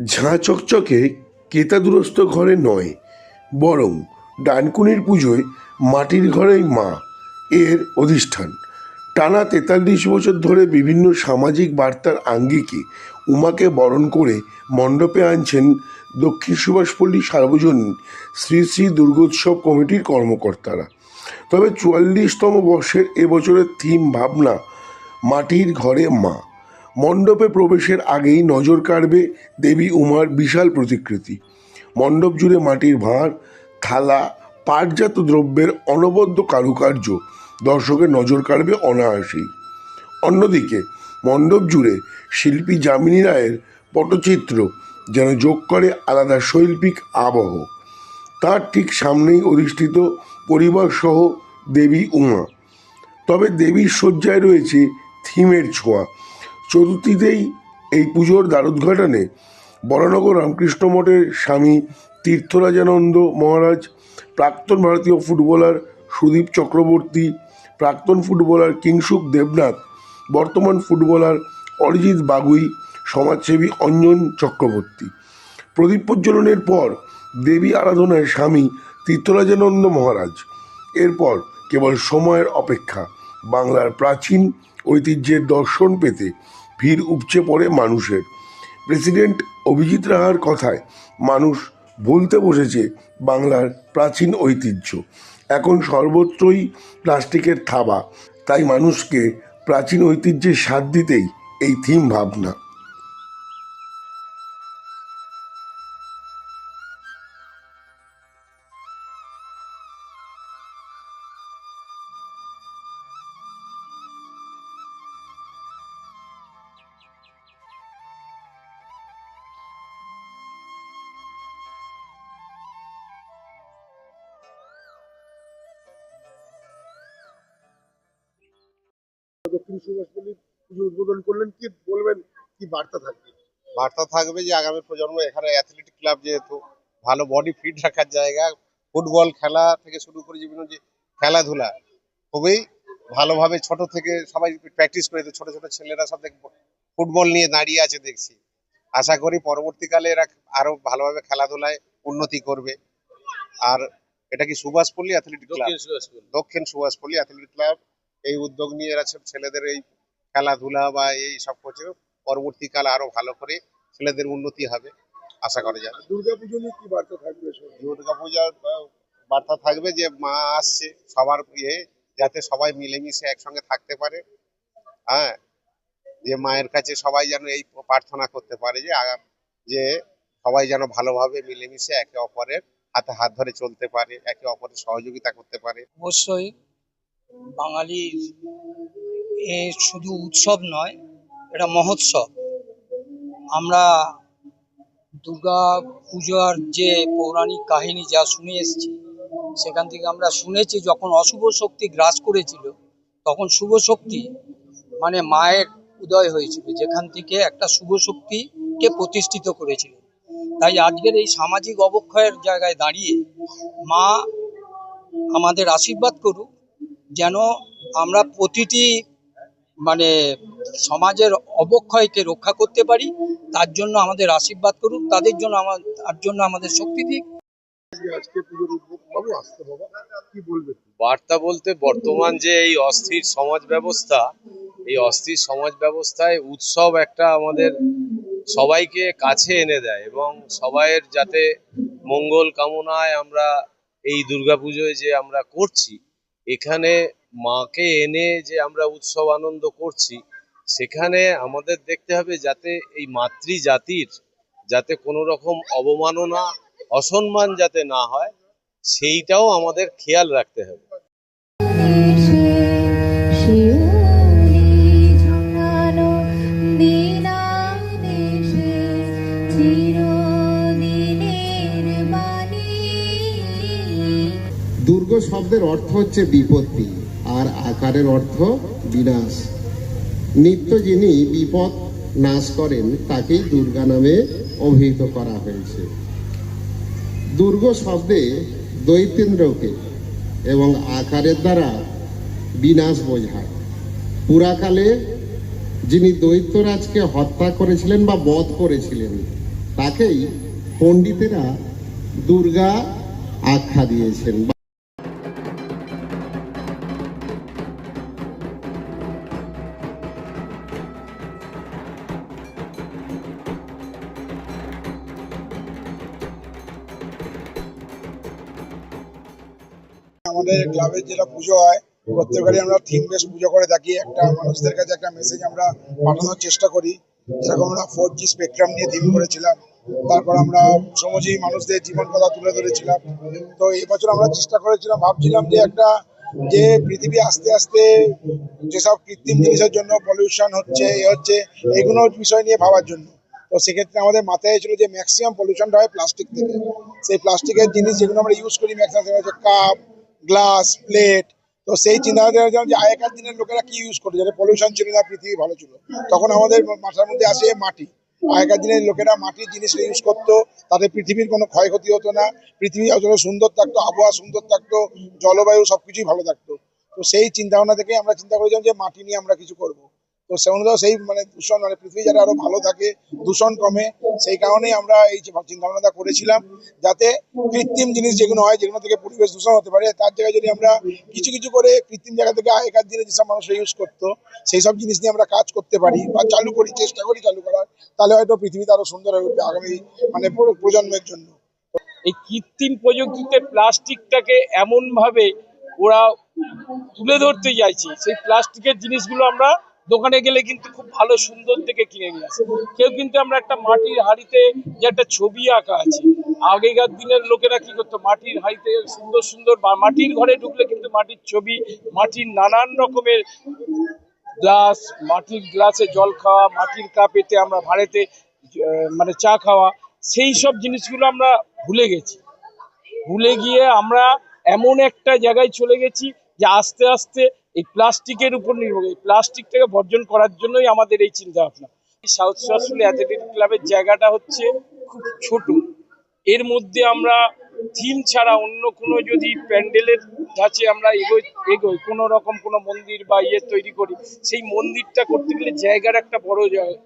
ঝাঁ চকচকে কেতাদুরস্ত ঘরে নয়, বরং ডানকুনির পুজোয় মাটির ঘরেই মা, এর অধিষ্ঠান। টানা তেতাল্লিশ বছর ধরে বিভিন্ন সামাজিক বার্তার আঙ্গিকে উমাকে বরণ করে মণ্ডপে আনছেন দক্ষিণ সুভাষপল্লী সার্বজনীন শ্রী শ্রী দুর্গোৎসব কমিটির কর্মকর্তারা। তবে চুয়াল্লিশতম বর্ষের এবছরের থিম ভাবনা, মাটির ঘরে মা। মণ্ডপে প্রবেশের আগেই নজর কাড়বে দেবী উমার বিশাল প্রতিকৃতি। মণ্ডপ জুড়ে মাটির ভাঁড়, থালা, পাটজাত দ্রব্যের অনবদ্য কারুকার্য দর্শকের নজর কাড়বে অনায়াসেই। অন্যদিকে মণ্ডপ জুড়ে শিল্পী যামিনী রায়ের পটচিত্র যেন যোগ করে আলাদা শৈল্পিক আবহ। তার ঠিক সামনেই অধিষ্ঠিত পরিবারসহ দেবী উমা। তবে দেবীর শয্যায় রয়েছে থিমের ছোঁয়া। চতুর্থীতেই এই পুজোর দ্বারোদ্ঘাটনে বরানগর রামকৃষ্ণ মঠের স্বামী তীর্থরাজানন্দ মহারাজ, প্রাক্তন ভারতীয় ফুটবলার সুদীপ চক্রবর্তী, প্রাক্তন ফুটবলার কিংসুক দেবনাথ, বর্তমান ফুটবলার অরিজিৎ বাগুই, সমাজসেবী অঞ্জন চক্রবর্তী। প্রদীপ প্রজ্বলনের পর দেবী আরাধনায় স্বামী তীর্থরাজানন্দ মহারাজ। এরপর কেবল সময়ের অপেক্ষা, বাংলার প্রাচীন ঐতিহ্যের দর্শন পেতে ভিড় উপচে পড়ে মানুষের। প্রেসিডেন্ট অভিজিৎ রাহার কথায় মানুষ বলতে বসেছে বাংলার প্রাচীন ঐতিহ্য। এখন সর্বত্রই প্লাস্টিকের থাবা। তাই মানুষকে প্রাচীন ঐতিহ্যের স্বাদ দিতেই এই থিম ভাবনা। দক্ষিণ সুভাষপল্লী পুজো উদ্বোধন করলেন কি বলবেন কি বার্তা থাকবে? বার্তা থাকবে যে আগামী প্রজন্ম এখানে অ্যাথলেটিক ক্লাব যেহেতু ভালো বডি ফিট রাখার জায়গা ফুটবল খেলা থেকে শুরু করে বিভিন্ন যে খেলাধুলা খুবই ভালোভাবে ছোট থেকে সবাই প্র্যাকটিস করে তো ছোট ছোট ছেলেরা সব দেখ ফুটবল নিয়ে দাঁড়িয়ে আছে দেখছি। আশা করি পরবর্তীকালে এরা আরও ভালোভাবে খেলাধুলায় উন্নতি করবে। আর এটা কি সুভাষপল্লী অ্যাথলেটিক ক্লাব দক্ষিণ সুভাষপল্লী। অ্যাথলেটিক ক্লাব এই উদ্যোগ নিয়ে এরা সব ছেলেদের এই খেলাধুলা বা এই সব করছে। পরবর্তীকালে আরও ভালো করে ছেলেদের উন্নতি হবে আশা করা যায়। দুর্গা পুজো নিয়ে কি বার্তা থাকবে দুর্গা পূজার বার্তা থাকবে যে মা আসছে সবার ইয়ে যাতে সবাই মিলেমিশে একসঙ্গে থাকতে পারে। হ্যাঁ যে মায়ের কাছে সবাই যেন এই প্রার্থনা করতে পারে যে আগা- যে সবাই যেন ভালোভাবে মিলেমিশে একে অপরের হাতে হাত ধরে চলতে পারে একে অপরের সহযোগিতা করতে পারে। অবশ্যই। বাঙালির এ শুধু উৎসব নয়, এটা মহোৎসব। আমরা দুর্গা পূজার যে পৌরাণিক কাহিনী যা শুনে এসেছি, সেখান থেকে আমরা শুনেছি যখন অশুভ শক্তি গ্রাস করেছিল, তখন শুভ শক্তি মানে মায়ের উদয় হয়েছিল, যেখান থেকে একটা শুভ শক্তিকে প্রতিষ্ঠিত করেছিল। তাই আজকের এই সামাজিক অবক্ষয়ের জায়গায় দাঁড়িয়ে মা আমাদের আশীর্বাদ করুক যেন আমরা প্রতিটি মানে সমাজের অবক্ষয়কে রক্ষা করতে পারি, তার জন্য আমাদের আশীর্বাদ করুক, তাদের জন্য আমার তার জন্য আমাদের শক্তি দিক। বার্তা বলতে বর্তমান যে এই অস্থির সমাজ ব্যবস্থা, এই অস্থির সমাজ ব্যবস্থায় উৎসব একটা আমাদের সবাইকে কাছে এনে দেয় এবং সবাইয়ের যাতে মঙ্গল কামনায় আমরা এই দুর্গাপুজোয় যে আমরা করছি এখানে মাকে এনে যে আমরা উৎসব আনন্দ করছি, সেখানে আমাদের দেখতে হবে যাতে এই মাতৃ জাতির যাতে কোনো রকম অবমাননা, অসম্মান যাতে না হয়, সেইটাও আমাদের খেয়াল রাখতে হবে। দুর্গ শব্দের অর্থ হচ্ছে বিপত্তি, আর আকারের অর্থ বিনাশ। নিত্য যিনি বিপদ নাশ করেন, তাকেই দুর্গা নামে অভিহিত করা হয়েছে। দুর্গ শব্দে দৈতেন্দ্রকে এবং আকারের দ্বারা বিনাশ বোঝায়। পুরাকালে যিনি দৈত্যরাজকে হত্যা করেছিলেন বা বধ করেছিলেন, তাকেই পণ্ডিতেরা দুর্গা আখ্যা দিয়েছেন। আমাদের ক্লাবের যেটা পুজো হয় প্রত্যেকবারই আমরা থিম বেস পুজো করে থাকি। একটা মানুষদের কাছে একটা মেসেজ আমরা পাঠানোর চেষ্টা করি। যেরকম আমরা ফোর জি স্পেকট্রাম নিয়ে থিম করেছিলাম, তারপর আমরা শ্রমজীবী মানুষদের জীবন কথা তুলে ধরেছিলাম। তো এবছর আমরা চেষ্টা করেছিলাম, ভাবছিলাম যে একটা, যে পৃথিবী আস্তে আস্তে যেসব কৃত্রিম জিনিসের জন্য পলিউশন হচ্ছে, এ হচ্ছে, এগুলো বিষয় নিয়ে ভাবার জন্য। তো সেক্ষেত্রে আমাদের মাথায় ছিল যে ম্যাক্সিমাম পলিউশনটা হয় প্লাস্টিক থেকে। সেই প্লাস্টিকের জিনিস যেগুলো আমরা ইউজ করি ম্যাক্সিমাম হচ্ছে কাপ গ্লাস প্লেট তো সেই চিন্তাধারা যেমন যে আগেকার দিনের লোকেরা কি ইউজ করতো যাতে পলিউশন ছিল না পৃথিবী ভালো ছিল। তখন আমাদের মাথার মধ্যে আসে মাটি। আগেকার দিনের লোকেরা মাটির জিনিস ইউজ করতো তাতে পৃথিবীর কোনো ক্ষয়ক্ষতি হতো না। পৃথিবী যত সুন্দর থাকতো আবহাওয়া সুন্দর থাকতো জলবায়ু সবকিছুই ভালো থাকতো। তো সেই চিন্তা ভাবনা থেকে আমরা চিন্তা করেছিলাম যে মাটি নিয়ে আমরা কিছু করব। তো সে অনুযায়ী সেই মানে দূষণ মানে পৃথিবী যাতে আরও ভালো থাকে, দূষণ কমে, সেই কারণেই আমরা এই যে চিন্তা ভাবনাটা করেছিলাম, যাতে কৃত্রিম জিনিস যেগুলো হয়, যেগুলো থেকে পরিবেশ দূষণ হতে পারে, তার জায়গায় যদি আমরা কিছু কিছু করে কৃত্রিম জায়গা থেকে আগেকার দিনে যেসব মানুষরা ইউজ করতো, সেই সব জিনিস নিয়ে আমরা কাজ করতে পারি বা চালু করি, চেষ্টা করি চালু করার, তাহলে হয়তো পৃথিবীতে আরও সুন্দর হয়ে উঠবে আগামী মানে পুরো প্রজন্মের জন্য। এই কৃত্রিম প্রযুক্তিতে প্লাস্টিকটাকে এমন ভাবে ওরা তুলে ধরতে চাইছে, সেই প্লাস্টিকের জিনিসগুলো আমরা দোকানে গেলে কিন্তু খুব ভালো সুন্দর থেকে কিনে নিয়ে আসে। কেউ কিন্তু আমরা একটা মাটির হাড়িতে যে একটা ছবি আঁকা আছে, আগেকার দিনের লোকেরা কি করতো, মাটির হাড়িতে সুন্দর সুন্দর মাটির ঘরে ঢুকলে কিন্তু মাটির ছবি, মাটির নানান রকমের গ্লাস, মাটির গ্লাসে জল খাওয়া, মাটির কাপেতে আমরা ভাড়েতে মানে চা খাওয়া, সেই সব জিনিসগুলো আমরা ভুলে গেছি। ভুলে গিয়ে আমরা এমন একটা জায়গায় চলে গেছি যে আস্তে আস্তে প্লাস্টিকের উপর নির্ভর এই প্লাস্টিকটাকে বর্জন করার জন্যই আমাদের এই চিন্তা ভাবনা সাউথ শাসুলি অ্যাথলেটিক ক্লাবের জায়গাটা হচ্ছে খুব ছোট। এর মধ্যে আমরা থিম ছাড়া অন্য কোনো যদি প্যান্ডেলের কাছে আমরা এগোই এগোই, কোনো রকম কোনো মন্দির বা ইয়ে তৈরি করি, সেই মন্দিরটা করতে গেলে জায়গার একটা বড় জায়গা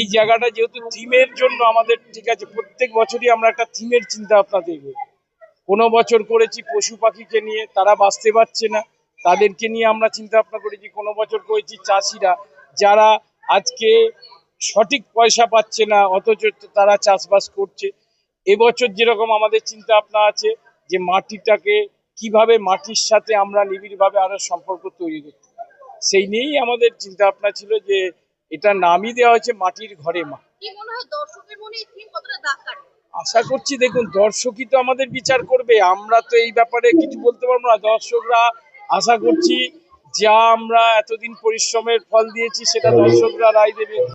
এই জায়গাটা যেহেতু থিমের জন্য আমাদের ঠিক আছে, প্রত্যেক বছরই আমরা একটা থিমের চিন্তা ভাবনাতে এগোই কোনো বছর করেছি পশু পাখিকে নিয়ে, তারা বাঁচতে পারছে না। তাদেরকে নিয়ে আমরা চিন্তা ভাবনা করেছি কোনো বছর করেছি চাষিরা যারা আজকে সঠিক পয়সা পাচ্ছে না অথচ তারা চাষবাস করছে। এবছর যেরকম আমাদের চিন্তা ভাবনা আছে যে মাটিটাকে কীভাবে মাটির সাথে আমরা নিবিড়ভাবে আরও সম্পর্ক তৈরি করতে সেই নিয়েই আমাদের চিন্তা ভাবনা ছিল যে এটা নামই দেওয়া হয়েছে মাটির ঘরে মা। আশা করছি দেখুন দর্শকই তো আমাদের বিচার করবে। আমরা তো এই ব্যাপারে কিছু বলতে পারব না। দর্শকরা আশা করছি যা আমরা এতদিন পরিশ্রমের ফল দিয়েছি সেটা দর্শকরা রায় দেবে।